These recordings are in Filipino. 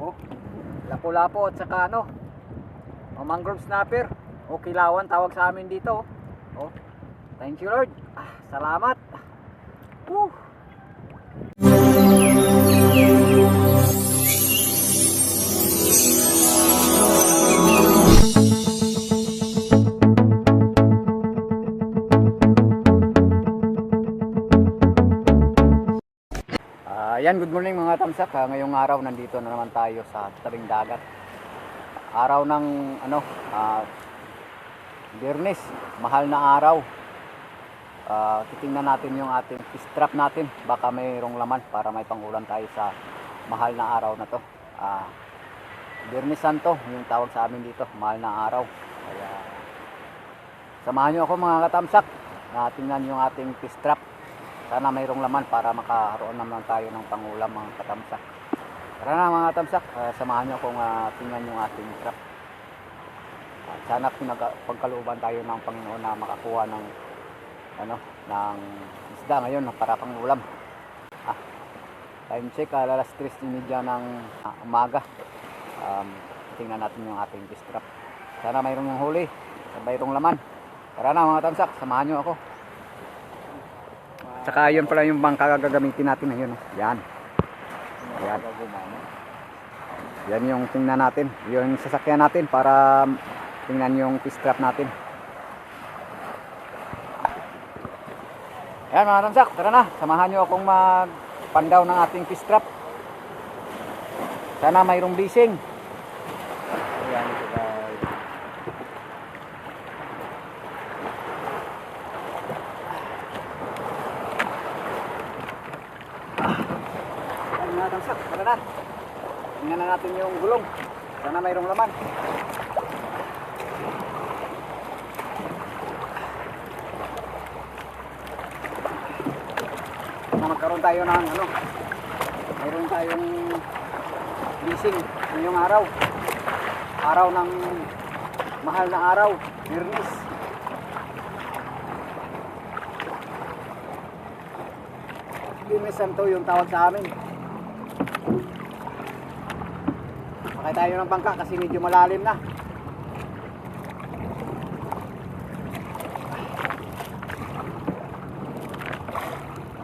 Oh, lapo-lapo at saka ano, oh, mangrove snapper. O kilawan tawag sa amin dito. Oh, oh thank you Lord. Ah, salamat. Woo. Ah, yan, good morning mga tamsak. Ah, ngayong araw nandito na naman tayo sa tabing dagat. Araw ng ano, ah, Biyernes, mahal na araw. Ah, titingnan natin yung ating fish trap natin. Baka mayroong laman para may pangulam tayo sa mahal na araw na to. Ah, Biyernes Santo, yung tawag sa amin dito, mahal na araw. Kaya samahan nyo ako mga katamsak na tingnan yung ating fish trap. Sana mayroong laman para makaroon naman tayo ng pangulam mga katamsak. Tara na mga katamsak, ah, samahan nyo akong ah, tingnan yung ating trap. At sana pagkalooban tayo ng Panginoon na makakuha ng ano, ng isda ngayon para pangulam. Ah, time check, ah, alas 3.30 ng ah, umaga. Um, tingnan natin yung ating fish trap. Sana mayroong huli, mayroong laman. Tara na mga tamsak, samahan nyo ako. Saka yun pala yung bangka gagamitin natin ngayon. oh. Yan. Yan. Yan yung tingnan natin. Yung sasakyan natin para tingnan yung fish trap natin. Yan mga tamsak, tara na. Samahan nyo akong magpandaw ng ating fish trap. Sana mayroong bising. Ayan ito guys. Ay, mga tamsak, tara na. Tingnan na natin yung gulong. Mayroong laman. Na magkaroon tayo ng ano, mayroon tayong bising ngayong araw. Araw ng mahal na araw, Birnis. Birnis Santo yung tawag sa amin. Pakay tayo ng bangka kasi medyo malalim na.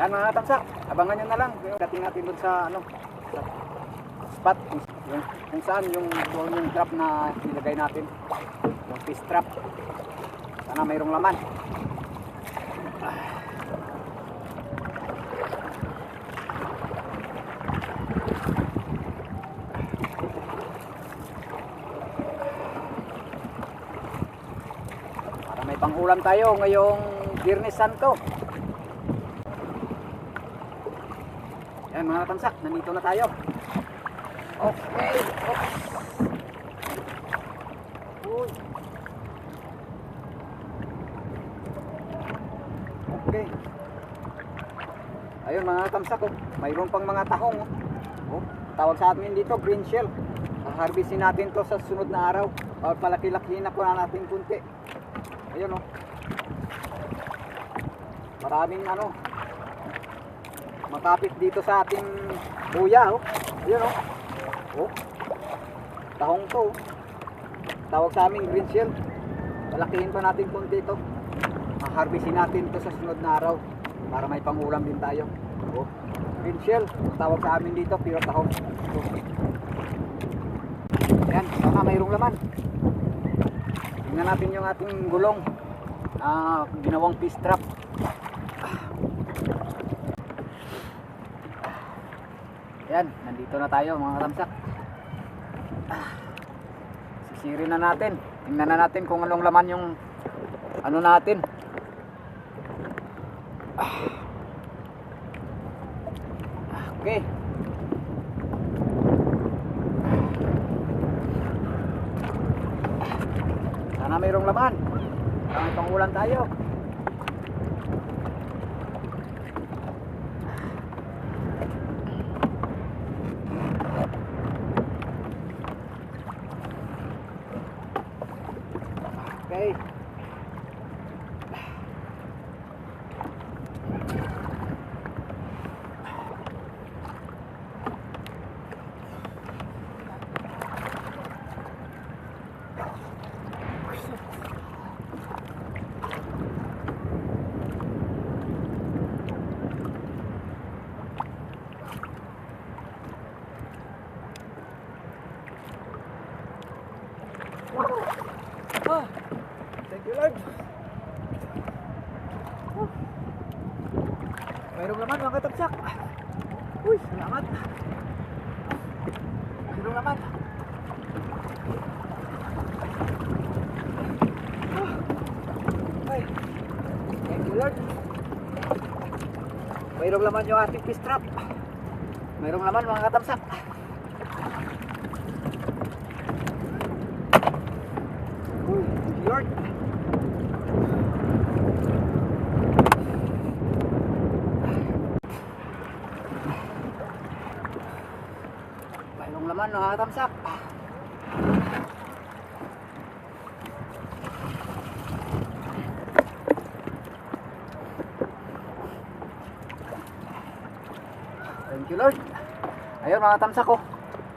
Yan mga tamsak, abangan nyo na lang. Dating natin doon sa ano, sa spot yung, kung saan yung doon yung trap na nilagay natin. Yung fish trap. Sana mayroong laman. Para pangulam tayo ngayong Biyernes Santo. Yan mga kansak, nandito na tayo. Okay. Oops. Uy. Okay. Ayun mga tamsak, oh. mayroon pang mga tahong. Oh. Oh, tawag sa amin dito, green shell. Harvestin natin to sa sunod na araw. Palaki-laki na po na natin kunti. Ayun oh. Maraming ano, matapit dito sa ating buya oh. Ayun oh. Oh. Tahong to. oh. Tawag sa aming green shell. Palakihin pa natin konti ito. Harvestin natin to sa sunod na araw para may pangulam din tayo. Oh. Green shell. Tawag sa amin dito, pero tahong. Oh. Ayan, sana mayroong laman. Tingnan natin yung ating gulong. Ah, ginawang fish trap. Yan, nandito na tayo mga katamsak. Sisirin na natin. Tingnan na natin kung anong laman yung ano natin. Ah. Okay. Mayroong laman. Para may pangulan tayo. Ah. Ay, thank you Lord. Mayroong laman yung ating fish trap. Mayroong laman mga katamsak. Mayroong laman mga katamsak. Thank you Lord. Ayun mga tamsak ko.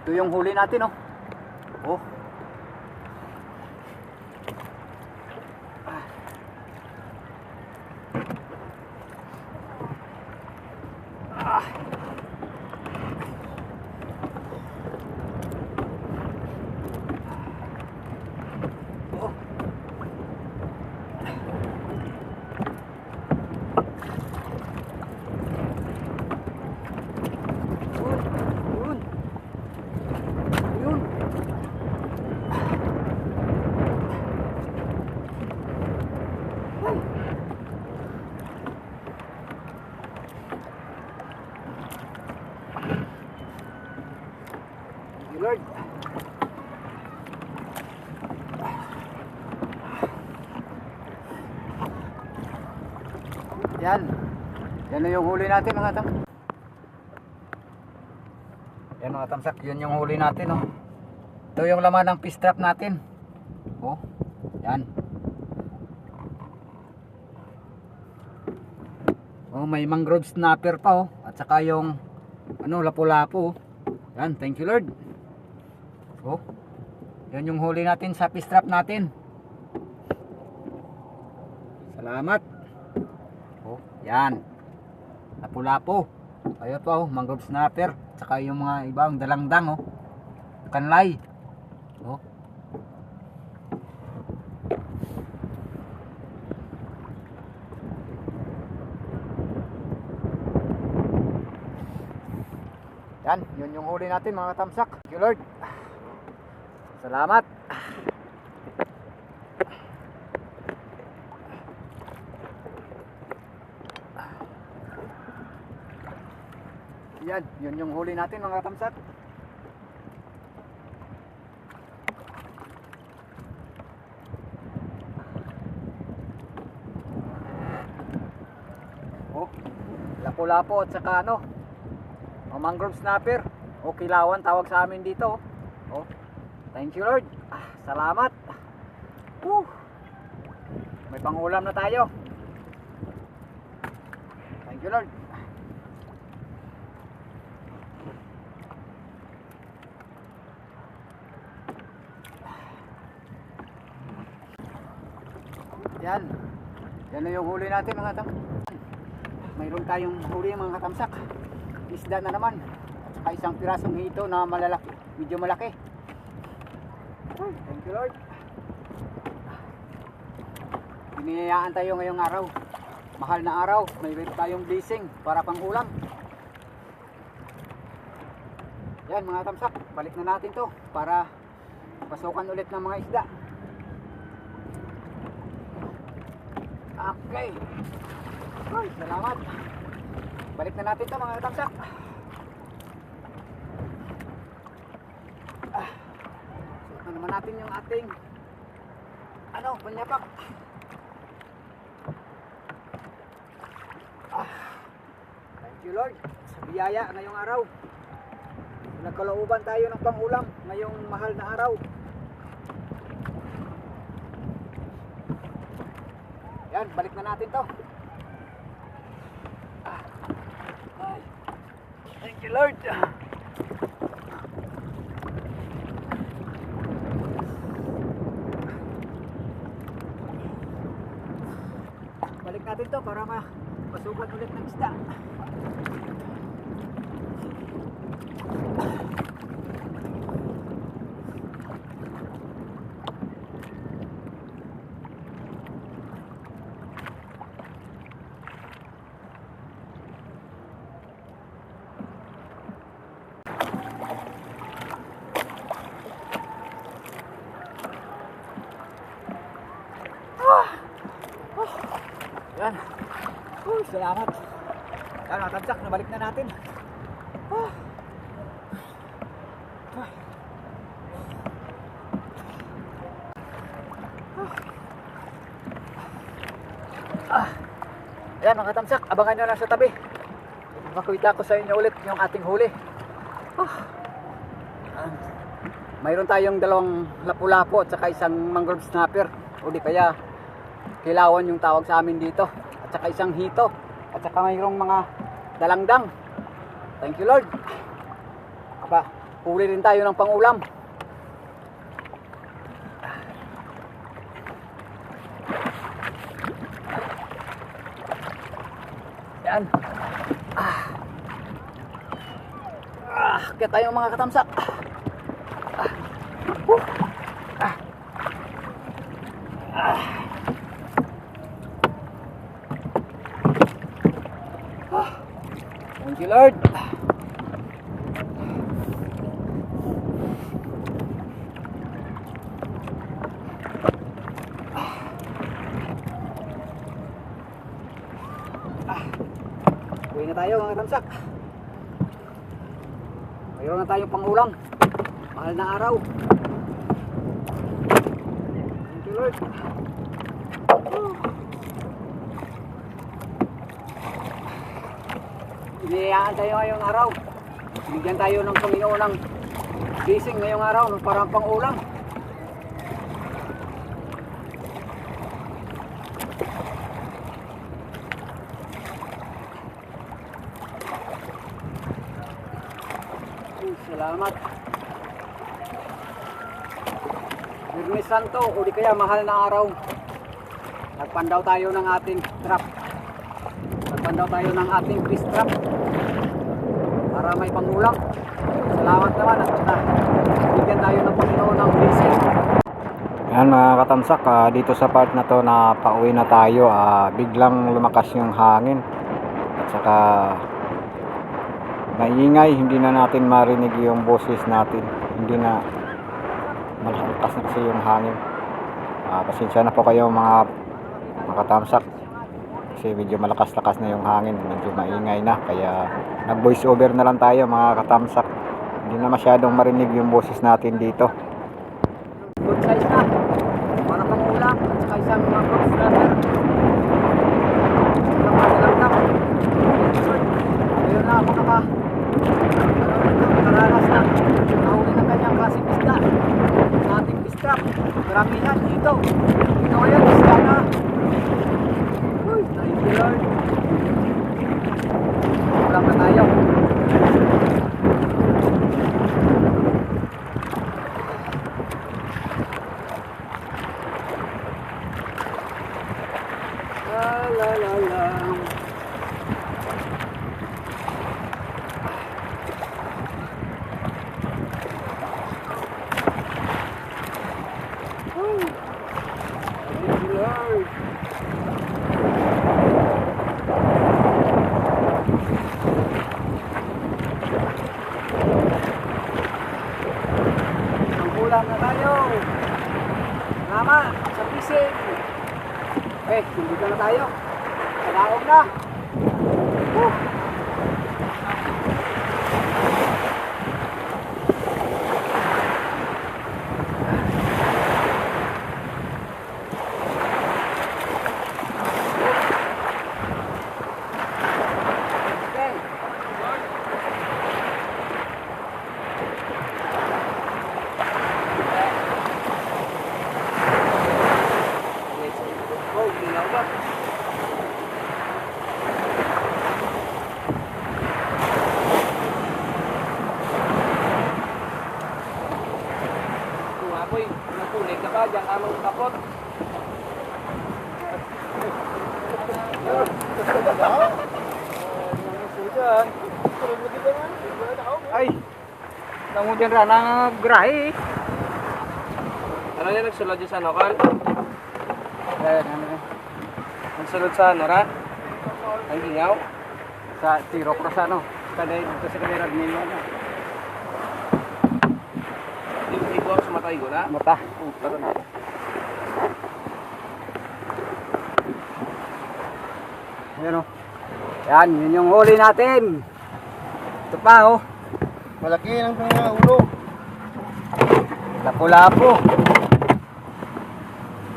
Ito yung huli natin oh. Oh. Ah. Ah. Oh. Yun. Yun. Yun. Ay. Thank you, Lord. Yan. Yan na yung huli natin mga tam. Yan mga tamsak, yun yung huli natin oh. Ito yung laman ng fish trap natin. Oh. Yan. Oh, may mangrove snapper pa oh. At saka yung ano, lapu-lapu. oh. Yan, thank you Lord. Oh. Yan yung huli natin sa fish trap natin. Salamat. Yan. Lapu-lapu. Ayun pa oh, mangrove snapper. Tsaka yung mga ibang dalangdang oh. Kanlay. Oh. Yan, yun yung huli natin mga tamsak. Thank you Lord. Salamat. Yan, yun yung huli natin mga tamsak. Oh, lapo-lapo at saka ano, mga mangrove snapper. O kilawan tawag sa amin dito. Oh, thank you Lord. Ah, salamat. Whew. May pangulam na tayo. Thank you Lord. Yan. Yan na yung huli natin mga tam. Mayroon tayong huli mga katamsak. Isda na naman. At saka isang pirasong hito na malalaki. Medyo malaki. Thank you Lord. Biniyayaan tayo ngayong araw. Mahal na araw. May tayong blessing para pang ulam. Yan mga tamsak. Balik na natin to para pasukan ulit ng mga isda. Okay. Ay, salamat. Balik na natin to mga tamsak. Ah, na naman natin yung ating ano, panyapak. Ah, thank you Lord sa biyaya ngayong araw. Nagkalooban tayo ng pangulam ngayong mahal na araw. Yan, balik na natin to. Ay. Thank you, Lord. Balik natin to para ma masukat ulit ng isda. Salamat. Yan mga tamsak, nabalik na natin. Ah. Ah. Ah. Ayan mga tamsak, abangan nyo lang sa tabi. Makuita ko sa inyo ulit yung ating huli. Ah. Ayan. Mayroon tayong dalawang lapu-lapo at saka isang mangrove snapper. O di kaya kilawan yung tawag sa amin dito. At saka isang hito. At saka mayroong mga dalangdang. Thank you Lord. Aba, huli rin tayo ng pangulam. Yan. Ah. Ah, kaya tayo mga katamsak. Ah. Woo. Ah. Ah. Ah. Thank you, Lord. Uwi na tayo mga tamsak. Mayroon na tayong pangulam. Mahal na araw. Thank you Lord. Iniyayaan tayo ngayong araw. Bigyan tayo ng Panginoon ng gising ngayong araw ng parang pangulam. Salamat. Birnis Santo o di kaya mahal na araw. Nagpandaw tayo ng ating trap. Nagpandaw tayo ng ating fish trap. Para may pangulam. Salamat naman at saka bigyan tayo ng Panginoon ng blessing. Yan mga katamsak, ah, dito sa part na to na pauwi na tayo, ah, biglang lumakas yung hangin. At saka maingay, hindi na natin marinig yung boses natin. Hindi na malakas na kasi yung hangin. Ah, pasensya na po kayo mga mga katamsak. Kasi medyo malakas-lakas na yung hangin, medyo maingay na. Kaya nag-voice over na lang tayo mga katamsak. Hindi na masyadong marinig yung boses natin dito. Good size na. Para pang ulam at saka isang mga cross cutter. Ayun na ako naka nakaranas na. Nahuli ng kanyang klaseng isda. Sa ating fish trap. Marami yan dito. Dito ngayon, isda na. Uy, thank you Lord. Ulam na tayo. La la la la. Woo. Thank you, Lord. Ang kulang na tayo. Tama, sa pising. Eh, dito na tayo. Kalaog na. Woo. Okay. Oh, ginaw ba? Kung ako'y nakulik ka ba, diyan ka mong kapot. Ay, nangutin ra ng grahe. Ano yan, nagsulod dyan sa ano, Carl? Ano eh, Nagsulod sa ano, ra? Ang gingaw? sa Tiro Cross ano, kada dito sa kanila ni ano, Yung ibo ako sumatay ko na. mata. Ayan o. Yan, yun yung huli natin. Ito pa oh. Malaki ng mga ulo. Lapu-lapu.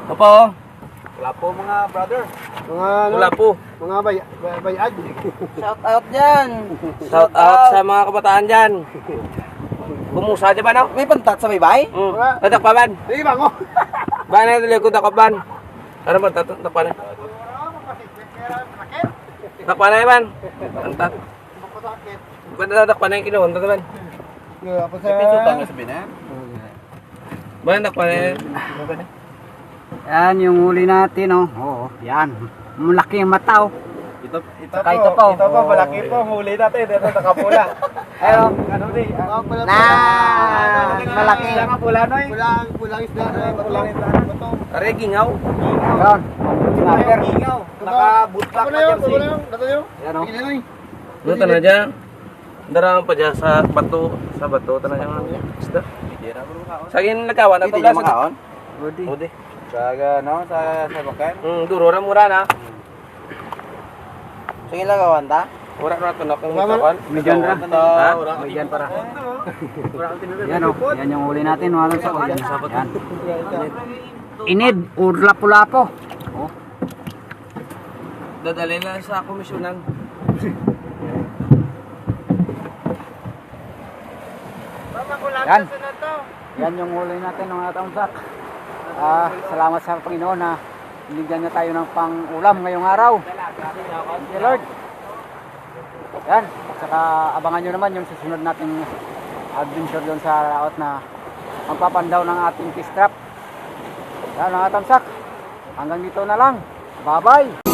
Ito pa oh. Lapu mga brother. Mga ano, Wala po. mga bay bay- bayad. Shout out dyan. Shout out sa mga kabataan dyan. Kumusa di ba no? May pantat sa baybay? Mm. Tatak pa ban. Sige bango. Ba na dili ko takap ban. Ano ba tatak takpa na? Takpa na ban. Antat. Ba na takpa na yung kinuha tatak ban. Apa sa Ba na takpa na yun? Yan yung huli natin oh. Oo, yan. Malaki yung mata oh. Ito, ito Saka ito pa, oh. Ito pa, malaki po. Huli natin. Ito, nakapula. Ayun. ano di? Na, malaki. Pulang pula no eh. Pulang, pulang isda. Pulang isda. Ito. Are gingaw. Ayun. Snapper. Nakabutlak pa dyan si. Dato yun. Yan oh. Sige na Ano na dyan? Darang pa dyan sa bato. Sa bato. Tanah dyan. Isda. Sa akin nagkawan. Ang tugas. Good. Ode. Sa no, sa sa bakan. Hmm, duro ra mura na. Sige lang gawan ta. Mura ra to na kung kawan. Medyan ra. Medyan para. Yan oh. Yan yung huli natin. Walang sa yan. Yan. Inid or lapu-lapo. Oh. Dadalhin na sa komisyonan. Yan. Yan yung huli natin ng mga taonsak. Ah, salamat sa Panginoon na binigyan niya tayo ng pang-ulam ngayong araw. Thank you, Lord. Yan. Saka abangan nyo naman yung susunod nating adventure doon sa laot na ang papandaw ng ating trap. Yan mga tamsak. Hanggang dito na lang. Bye-bye.